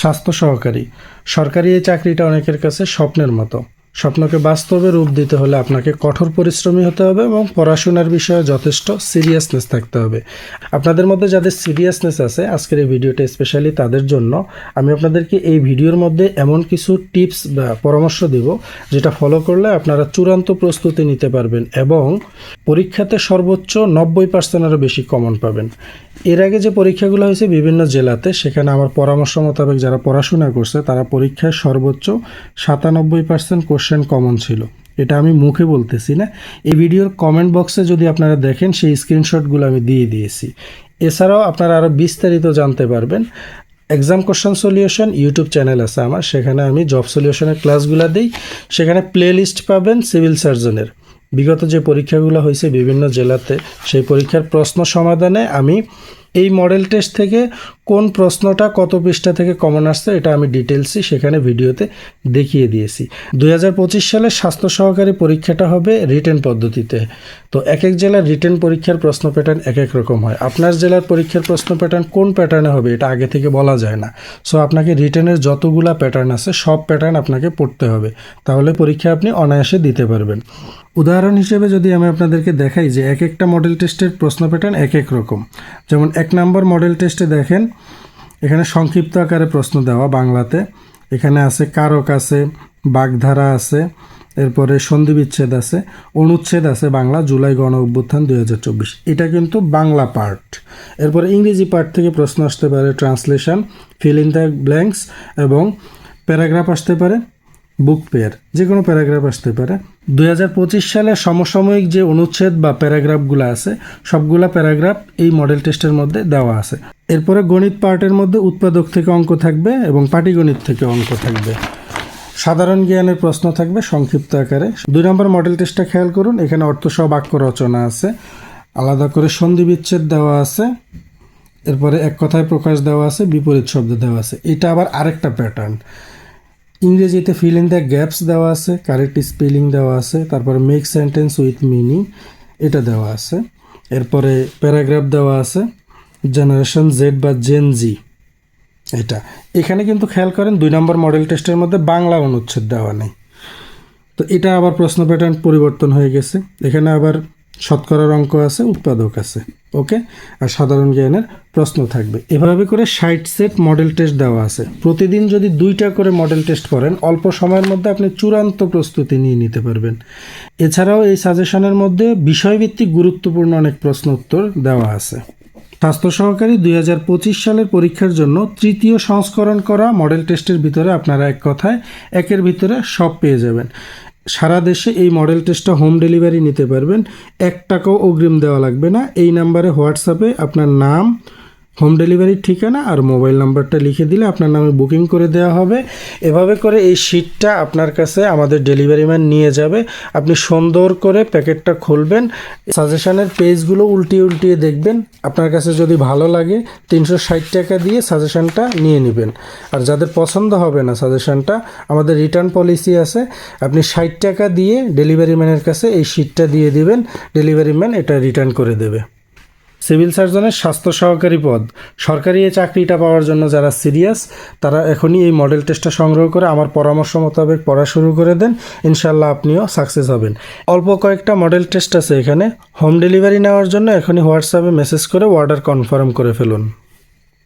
স্বাস্থ্য সহকারী। সরকারি এই চাকরিটা অনেকের কাছে স্বপ্নের মতো। স্বপ্নকে বাস্তবে রূপ দিতে হলে আপনাকে কঠোর পরিশ্রমী হতে হবে এবং পড়াশোনার বিষয়ে যথেষ্ট সিরিয়াসনেস থাকতে হবে। আপনাদের মধ্যে যাদের সিরিয়াসনেস আছে, আজকের এই ভিডিওটা স্পেশালি তাদের জন্য। আমি আপনাদেরকে এই ভিডিওর মধ্যে এমন কিছু টিপস বা পরামর্শ দেব, যেটা ফলো করলে আপনারা চূড়ান্ত প্রস্তুতি নিতে পারবেন এবং পরীক্ষাতে সর্বোচ্চ নব্বই পার্সেন্টেরও বেশি কমন পাবেন। এর আগে যে পরীক্ষাগুলো হয়েছে বিভিন্ন জেলাতে, সেখানে আমার পরামর্শ মোতাবেক যারা পড়াশোনা করছে, তারা পরীক্ষায় সর্বোচ্চ সাতানব্বই পার্সেন্ট কোশ্চেন কমন ছিল। এটা আমি মুখে বলতেছি না। এই ভিডিওর কমেন্ট বক্সে যদি আপনারা দেখেন, সেই স্ক্রিনশটগুলো আমি দিয়ে দিয়েছি। এছাড়াও আপনারা আরও বিস্তারিত জানতে পারবেন। Exam question solution YouTube channel আছে আমার। সেখানে আমি জব সলিউশনের ক্লাসগুলো দিই। সেখানে প্লে লিস্ট পাবেন সিভিল সার্জনের বিগত যে পরীক্ষাগুলো হয়েছে বিভিন্ন জেলাতে সেই পরীক্ষার প্রশ্ন সমাধানে আমি এই মডেল টেস্ট থেকে কোন প্রশ্নটা কত পৃষ্ঠা থেকে কমন আসছে, এটা আমি ডিটেলসই সেখানে ভিডিওতে দেখিয়ে দিয়েছি। দু হাজার পঁচিশ সালে স্বাস্থ্য সহকারী পরীক্ষাটা হবে রিটেন পদ্ধতিতে। তো এক এক জেলার রিটেন পরীক্ষার প্রশ্ন প্যাটার্ন এক এক রকম হয়। আপনার জেলার পরীক্ষার প্রশ্ন প্যাটার্ন কোন প্যাটার্নে হবে, এটা আগে থেকে বলা যায় না। সো আপনাকে রিটেনের যতগুলা প্যাটার্ন আছে, সব প্যাটার্ন আপনাকে পড়তে হবে। তাহলে পরীক্ষা আপনি অনায়াসে দিতে পারবেন। উদাহরণ হিসেবে যদি আমি আপনাদেরকে দেখাই যে এক একটা মডেল টেস্টের প্রশ্ন প্যাটার্ন এক এক রকম। যেমন এক নম্বর মডেল টেস্টে দেখেন, এখানে সংক্ষিপ্ত আকারে প্রশ্ন দেওয়া বাংলাতে। এখানে আছে কারক আছে, বাগধারা আছে, এরপরে সন্ধি বিচ্ছেদ আছে, অনুচ্ছেদ আছে বাংলা, জুলাই গণ অভ্যুত্থান দুই হাজার চব্বিশ। এটা কিন্তু বাংলা পার্ট এরপরে ইংরেজি পার্ট থেকে প্রশ্ন আসতে পারে translation fill in the blanks এবং প্যারাগ্রাফ আসতে পারে। বুক পেয়ার, যে কোনো প্যারাগ্রাফ আসতে পারে। দুই সালে সমসাময়িক যে অনুচ্ছেদ বা প্যারাগ্রাফগুলো আছে, সবগুলা প্যারাগ্রাফ এই মডেল টেস্টের মধ্যে দেওয়া আছে। এরপরে গণিত পার্টের মধ্যে উৎপাদক থেকে অঙ্ক থাকবে এবং পাটিগণিত থেকে অঙ্ক থাকবে। সাধারণ জ্ঞানের প্রশ্ন থাকবে সংক্ষিপ্ত আকারে। দুই নম্বর মডেল টেস্টটা খেয়াল করুন, এখানে অর্থসহ বাক্য রচনা আছে। আলাদা করে সন্ধি বিচ্ছেদ দেওয়া আছে। এরপরে এক কথায় প্রকাশ দেওয়া আছে, বিপরীত শব্দ দেওয়া আছে। এটা আবার আরেকটা প্যাটার্ন ইংরেজিতে ফিল ইন দ্য গ্যাপস দেওয়া আছে কারেক্ট স্পেলিং দেওয়া আছে, তারপরে মেক সেন্টেন্স উইথ মিনিং এটা দেওয়া আছে, এরপরে প্যারাগ্রাফ দেওয়া আছে জেনারেশন জেড বা জেন জি এটা। এখানে কিন্তু খেয়াল করেন, দুই নম্বর মডেল টেস্টের মধ্যে বাংলা অনুচ্ছেদ দেওয়া নেই। তো এটা আবার প্রশ্ন প্যাটার্ন পরিবর্তন হয়ে গেছে। এখানে আবার শতকরার অঙ্ক আছে, উৎপাদক আছে। ওকে? আর সাধারণ জ্ঞানের প্রশ্ন থাকবে। এভাবে করে ষাট সেট মডেল টেস্ট দেওয়া আছে। প্রতিদিন যদি দুইটা করে মডেল টেস্ট করেন, অল্প সময়ের মধ্যে আপনি চূড়ান্ত প্রস্তুতি নিয়ে নিতে পারবেন। এছাড়াও এই সাজেশনের মধ্যে বিষয়ভিত্তিক গুরুত্বপূর্ণ অনেক প্রশ্ন উত্তর দেওয়া আছে। স্বাস্থ্য সহকারী দুই হাজার পঁচিশ সালের পরীক্ষার জন্য তৃতীয় সংস্করণ করা মডেল টেস্টের ভিতরে আপনারা এক কথায় একের ভিতরে সব পেয়ে যাবেন। সারা দেশে এই মডেল টেস্টটা হোম ডেলিভারি নিতে পারবেন। এক টাকাও অগ্রিম দেওয়া লাগবে না। এই নাম্বারে হোয়াটসঅ্যাপে আপনার নাম হোম ডেলিভারির ঠিকানা আর মোবাইল নাম্বারটা লিখে দিলে আপনার নামে বুকিং করে দেওয়া হবে। এভাবে করে এই শিটটা আপনার কাছে আমাদের ডেলিভারি ম্যান নিয়ে যাবে। আপনি সুন্দর করে প্যাকেটটা খুলবেন, সাজেশনের পেজগুলো উল্টিয়ে উল্টিয়ে দেখবেন। আপনার কাছে যদি ভালো লাগে, তিনশো ষাট টাকা দিয়ে সাজেশনটা নিয়ে নেবেন। আর যাদের পছন্দ হবে না সাজেশনটা, আমাদের রিটার্ন পলিসি আছে। আপনি ষাট টাকা দিয়ে ডেলিভারি ম্যানের কাছে এই শিটটা দিয়ে দিবেন, ডেলিভারি ম্যান এটা রিটার্ন করে দেবে। সিভিল সার্জনের স্বাস্থ্য সহকারী পদ। সরকারি এই চাকরিটা পাওয়ার জন্য যারা সিরিয়াস, তারা এখনই এই মডেল টেস্টটা সংগ্রহ করে আমার পরামর্শ মোতাবেক পড়া শুরু করে দেন। ইনশাল্লাহ আপনিও সাকসেস হবেন। অল্প কয়েকটা মডেল টেস্ট আছে এখানে। হোম ডেলিভারি নেওয়ার জন্য এখনই হোয়াটসঅ্যাপে মেসেজ করে অর্ডার কনফার্ম করে ফেলুন।